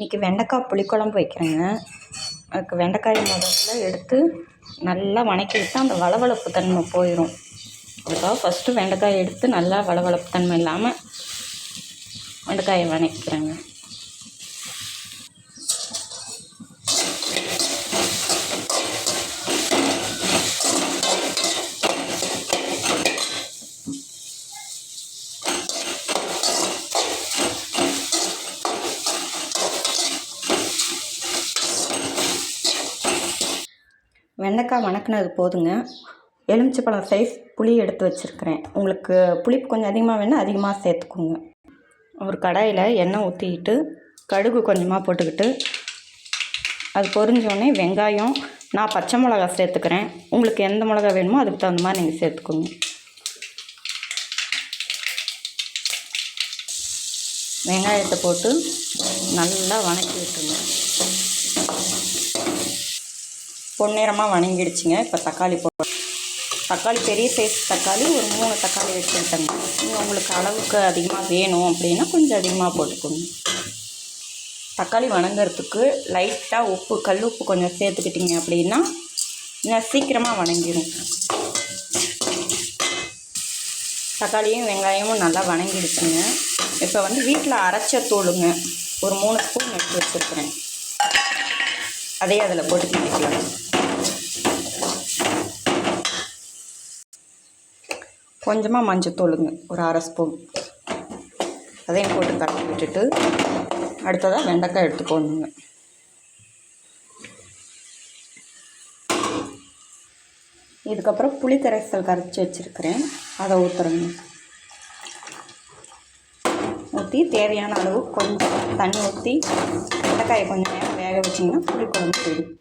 இன்றைக்கி வெண்டைக்காய் புளிக்குழம்பு வைக்கிறேங்க. அதுக்கு வெண்டைக்காயை முதல்ல எடுத்து நல்லா வணக்கி விட்டு அந்த வளவளப்பு தன்மை போயிடும் அதுக்காக ஃபஸ்ட்டு வெண்டைக்காயை எடுத்து நல்லா வளவளப்பு தன்மை இல்லாமல் வெண்டைக்காயை வதக்கிக்கிறேங்க வெண்டைக்காய் வணக்கினது போதுங்க. எலுமிச்சப்பழம் சைஸ் புளி எடுத்து வச்சுருக்கிறேன். உங்களுக்கு புளிப்பு கொஞ்சம் அதிகமாக வேணால் அதிகமாக சேர்த்துக்கோங்க. ஒரு கடாயில் எண்ணெய் ஊற்றிக்கிட்டு கடுகு கொஞ்சமாக போட்டுக்கிட்டு அது பொரிஞ்சோடனே வெங்காயம் நான் பச்சை மிளகா சேர்த்துக்கிறேன். உங்களுக்கு எந்த மிளகா வேணுமோ அதுக்கு தகுந்த மாதிரி நீங்கள் சேர்த்துக்கோங்க. வெங்காயத்தை போட்டு நல்லா வணக்கி விட்டுருங்க பொன்னிறமாக வணங்கிடுச்சுங்க. இப்போ தக்காளி போ தக்காளி பெரிய சைஸ் தக்காளி ஒரு மூணு தக்காளி வச்சுருக்கேங்க நீங்கள் உங்களுக்கு அளவுக்கு அதிகமாக வேணும் அப்படின்னா கொஞ்சம் அதிகமாக போட்டுக்கோங்க. தக்காளி வணங்குறதுக்கு லைட்டாக உப்பு கல் உப்பு கொஞ்சம் சேர்த்துக்கிட்டிங்க அப்படின்னா இன்னும் சீக்கிரமாக வணங்கிடும் தக்காளியும் வெங்காயமும் நல்லா வணங்கிடுச்சுங்க. இப்போ வந்து வீட்டில் அரைச்ச தூளுங்க ஒரு மூணு ஸ்பூன் எடுத்து வச்சுருக்குறேன். அதே அதில் போட்டு கிண்டிக்கலாம். கொஞ்சமாக மஞ்சத்தூளுங்க ஒரு அரை ஸ்பூன். அதையும் போட்டு கலக்கி விட்டுட்டு அடுத்ததாக வெண்டைக்காய் எடுத்துக்கோணுங்க. இதுக்கப்புறம் புளி கரைசல் கரைச்சி வச்சுருக்கிறேன். அதை ஊற்றுறேங்க ஊற்றி தேவையான அளவு கொஞ்சம் தண்ணி ஊற்றி வெண்டைக்காயை கொஞ்சம் நேரம் வேக வச்சிங்கன்னா புளி குழம்பு போயிடும்.